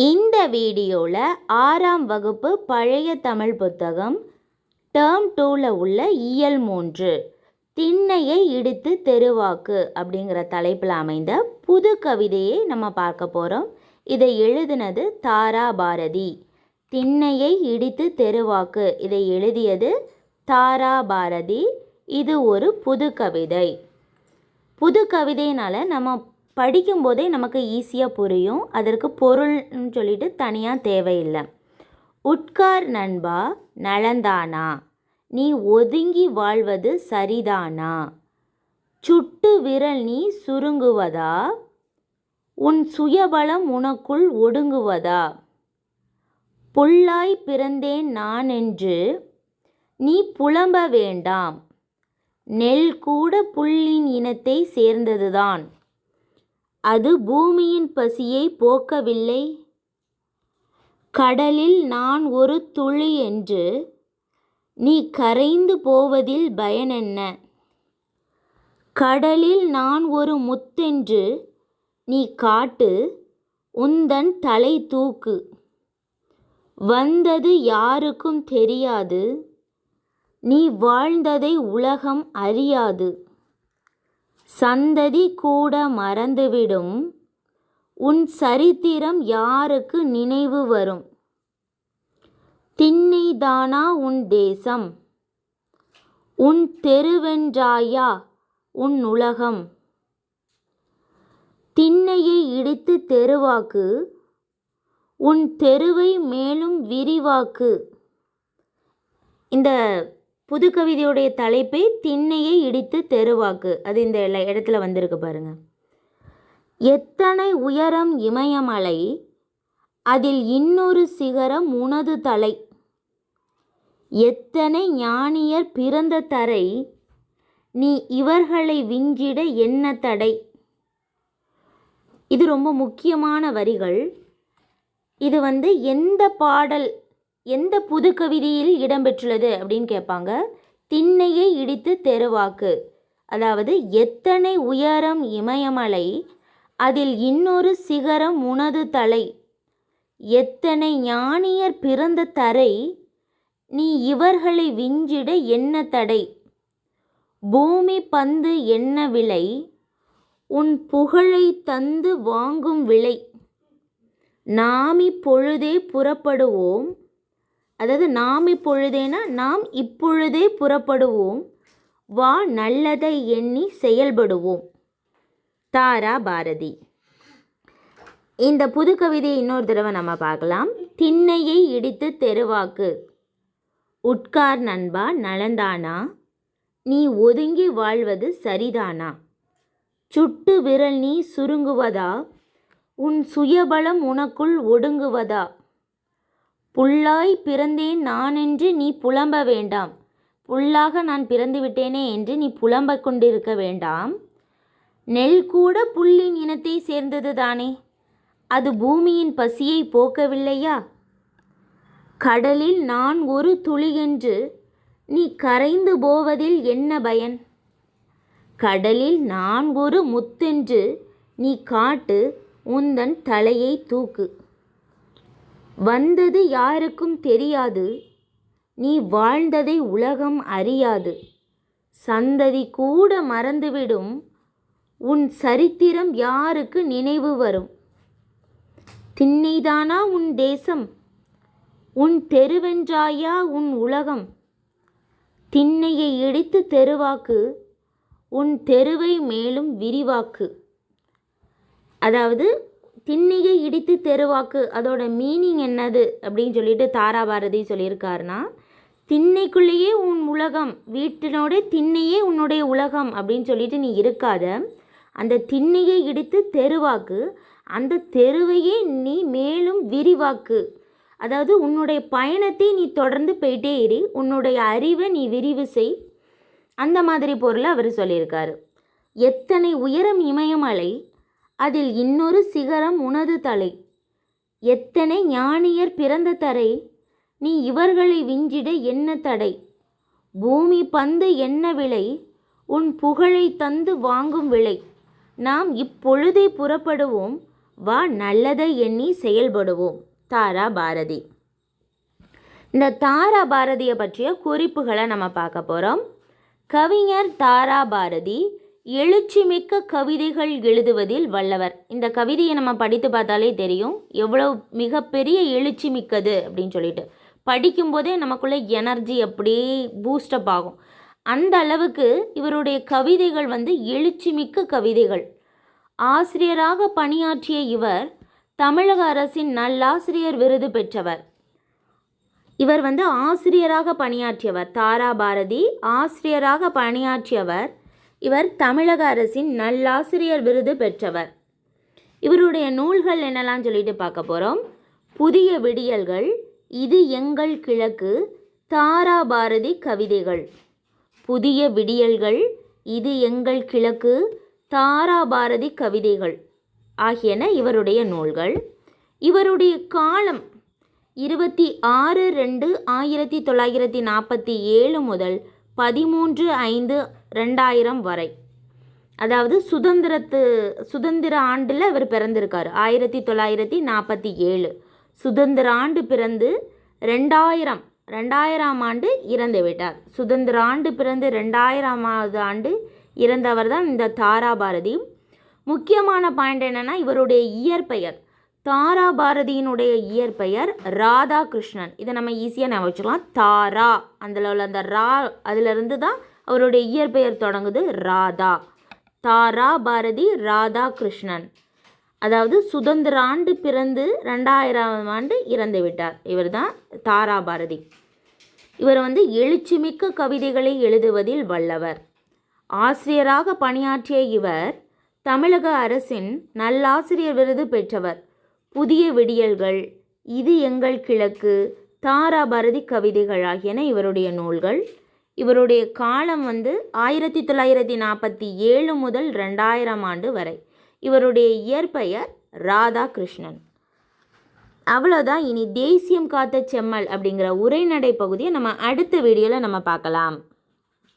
இந்த வீடியோவில் ஆறாம் வகுப்பு பழைய தமிழ் புத்தகம் டேர்ம் டூவில் உள்ள இயல் மூன்று திண்ணையை இடித்து தெருவாக்கு அப்படிங்கிற தலைப்பில் அமைந்த புது கவிதையை நம்ம பார்க்க போகிறோம் இதை எழுதினது தாரா பாரதி. திண்ணையை இடித்து தெருவாக்கு. இதை எழுதியது தாரா பாரதி. இது ஒரு புது கவிதை. புது கவிதையினால் நம்ம படிக்கும்போதே நமக்கு ஈஸியாக புரியும். அதற்கு பொருள்னு சொல்லிட்டு தனியாக தேவையில்லை. உட்கார் நண்பா நலந்தானா? நீ ஒதுங்கி வாழ்வது சரிதானா? சுட்டு விரல் நீ சுருங்குவதா? உன் சுயபலம் உனக்குள் ஒடுங்குவதா? புல்லாய் பிறந்தேன் நான் என்று நீ புலம்ப வேண்டாம். நெல் கூட புல்லின் இனத்தை சேர்ந்ததுதான். அது பூமியின் பசியை போக்கவில்லை. கடலில் நான் ஒரு துளி என்று நீ கரைந்து போவதில் பயனென்ன? கடலில் நான் ஒரு முத்தென்று நீ காட்டு உந்தன் தலை தூக்கு. வந்தது யாருக்கும் தெரியாது நீ வாழ்ந்ததை உலகம் அறியாது. சந்ததி கூட மறந்துவிடும். உன் சரித்திரம் யாருக்கு நினைவு வரும்? திண்ணைதானா உன் தேசம்? உன் தெருவென்றாயா உன் உலகம்? திண்ணையை இடித்து தெருவாக்கு. உன் தெருவை மேலும் விரிவாக்கு. இந்த புது கவிதையுடைய தலைப்பே திண்ணையை இடித்து தெருவாக்கு. அது இந்த இடத்துல வந்திருக்கு பாருங்க. எத்தனை உயரம் இமயமலை அதில் இன்னொரு சிகரம் உனது தலை. எத்தனை ஞானியர் பிறந்த தரை நீ இவர்களை விஞ்சிட என்ன தடை? இது ரொம்ப முக்கியமான வரிகள். இது வந்து எந்த பாடல் எந்த புது கவிதையில் இடம்பெற்றுள்ளது அப்படின்னு கேட்பாங்க? திண்ணையை இடித்து தெருவாக்கு. அதாவது எத்தனை உயரம் இமயமலை அதில் இன்னொரு சிகரம் உனது தலை. எத்தனை ஞானியர் பிறந்த தரை நீ இவர்களை விஞ்சிட என்ன தடை? பூமி பந்து என்ன விலை உன் புகழை தந்து வாங்கும் விலை. நாமி பொழுதே புறப்படுவோம் அதாவது நாம் இப்பொழுதேனா நாம் இப்பொழுதே புறப்படுவோம். வா நல்லதை எண்ணி செயல்படுவோம். தாரா பாரதி. இந்த புது கவிதையை இன்னொரு தடவை நம்ம பார்க்கலாம். திண்ணையை இடித்து தெருவாக்கு. உட்கார் நண்பா நலந்தானா? நீ ஒதுங்கி வாழ்வது சரிதானா? சுட்டு விரல் நீ சுருங்குவதா? உன் சுயபலம் உனக்குள் ஒடுங்குவதா? புல்லாய் பிறந்தேன் நான் என்று நீ புலம்ப வேண்டாம். புல்லாக நான் பிறந்து விட்டேனே என்று நீ புலம்பக் கொண்டிருக்க வேண்டாம். நெல் கூட புல்லின் இனத்தை சேர்ந்தது தானே. அது பூமியின் பசியை போக்கவில்லையா? கடலில் நான் ஒரு துளி என்று நீ கரைந்து போவதில் என்ன பயன்? கடலில் நான் ஒரு முத்தென்று நீ காட்டு உந்தன் தலையை தூக்கு. வந்தது யாருக்கும் தெரியாது. நீ வாழ்ந்ததை உலகம் அறியாது. சந்ததி கூட மறந்துவிடும். உன் சரித்திரம் யாருக்கு நினைவு வரும்? திண்ணைதானா உன் தேசம்? உன் தெருவென்றாயா உன் உலகம்? திண்ணையை இடித்து தெருவாக்கு உன் தெருவை மேலும் விரிவாக்கு. அதாவது திண்ணிகை இடித்து தெருவாக்கு. அதோட மீனிங் என்னது? அப்படின்னு சொல்லிட்டு தாராபாரதி சொல்லியிருக்காருன்னா திண்ணைக்குள்ளேயே உன் உலகம் வீட்டினோட திண்ணையே உன்னுடைய உலகம் அப்படின்னு சொல்லிட்டு நீ இருக்காத. அந்த திண்ணையை இடித்து தெருவாக்கு. அந்த தெருவையே நீ மேலும் விரிவாக்கு. அதாவது உன்னுடைய பயணத்தை நீ தொடர்ந்து போயிட்டே இரு. உன்னுடைய அறிவை நீ விரிவு செய். அந்த மாதிரி பொருளை அவர் சொல்லியிருக்காரு. எத்தனை உயரம் இமயமலை அதில் இன்னொரு சிகரம் உனது தலை. எத்தனை ஞானியர் பிறந்த தரை நீ இவர்களை விஞ்சிட என்ன தடை? பூமி பந்து என்ன விலை உன் புகழை தந்து வாங்கும் விலை? நாம் இப்பொழுதே புறப்படுவோம் வா நல்லதை எண்ணி செயல்படுவோம். தாரா பாரதி. இந்த தாரா பாரதியை பற்றிய குறிப்புகளை நம்ம பார்க்க போகிறோம் கவிஞர் தாரா பாரதி எழுச்சிமிக்க கவிதைகள் எழுதுவதில் வல்லவர். இந்த கவிதையை நம்ம படித்து பார்த்தாலே தெரியும். எவ்வளோ மிகப்பெரிய எழுச்சி மிக்கது அப்படின்னு சொல்லிட்டு. படிக்கும்போதே நமக்குள்ளே எனர்ஜி அப்படியே பூஸ்டப் ஆகும். அந்த அளவுக்கு இவருடைய கவிதைகள் வந்து எழுச்சிமிக்க கவிதைகள். ஆசிரியராக பணியாற்றிய இவர் தமிழக அரசின் நல்லாசிரியர் விருது பெற்றவர். இவர் வந்து ஆசிரியராக பணியாற்றியவர். தாரா பாரதி ஆசிரியராக பணியாற்றியவர். இவர் தமிழக அரசின் நல்லாசிரியர் விருது பெற்றவர். இவருடைய நூல்கள் என்னெல்லாம் சொல்லிட்டு பார்க்க போகிறோம் புதிய விடியல்கள் இது எங்கள் கிழக்கு தாரா பாரதி கவிதைகள். புதிய விடியல்கள் இது எங்கள் கிழக்கு தாரா பாரதி கவிதைகள் ஆகியன இவருடைய நூல்கள். இவருடைய காலம் இருபத்தி ஆறு ரெண்டு ஆயிரத்தி தொள்ளாயிரத்தி நாற்பத்தி ஏழு முதல் பதிமூன்று ஐந்து ரெண்டாயிரம் வரை. அதாவது சுதந்திரத்து சுதந்திர ஆண்டில் இவர் பிறந்திருக்கார். ஆயிரத்தி தொள்ளாயிரத்தி நாற்பத்தி ஏழு. சுதந்திர ஆண்டு பிறந்து ரெண்டாயிரம் ரெண்டாயிரம் ஆண்டு இறந்து விட்டார். சுதந்திர ஆண்டு பிறந்து ரெண்டாயிரமாவது ஆண்டு இறந்தவர் தான் இந்த தாரா பாரதி முக்கியமான பாயிண்ட் என்னென்னா இவருடைய இயற்பெயர். தாரா பாரதியினுடைய இயற்பெயர் ராதாகிருஷ்ணன். இதை நம்ம ஈஸியாக ஞாபகம் வச்சுக்கலாம். தாரா. அதில் உள்ள அந்த ரா அதிலிருந்து தான் அவருடைய இயற்பெயர் தொடங்குது ராதா. தாரா பாரதி ராதா கிருஷ்ணன் அதாவது சுதந்திர ஆண்டு பிறந்து ரெண்டாயிரம் ஆண்டு இறந்து விட்டார். இவர் தான் தாரா பாரதி இவர் வந்து எழுச்சிமிக்க கவிதைகளை எழுதுவதில் வல்லவர். ஆசிரியராக பணியாற்றிய இவர் தமிழக அரசின் நல்லாசிரியர் விருது பெற்றவர். புதிய விடியல்கள் இது எங்கள் கிழக்கு தாரா பாரதி கவிதைகள் ஆகியன இவருடைய நூல்கள். இவருடைய காலம் வந்து ஆயிரத்தி தொள்ளாயிரத்தி நாற்பத்தி ஏழு முதல் ரெண்டாயிரம் ஆண்டு வரை. இவருடைய இயற்பெயர் ராதாகிருஷ்ணன். அவ்வளோதான் இனி தேசியம் காத்த செம்மல் அப்படிங்கிற உரைநடை பகுதியை நம்ம அடுத்த வீடியோவில் நம்ம பார்க்கலாம்.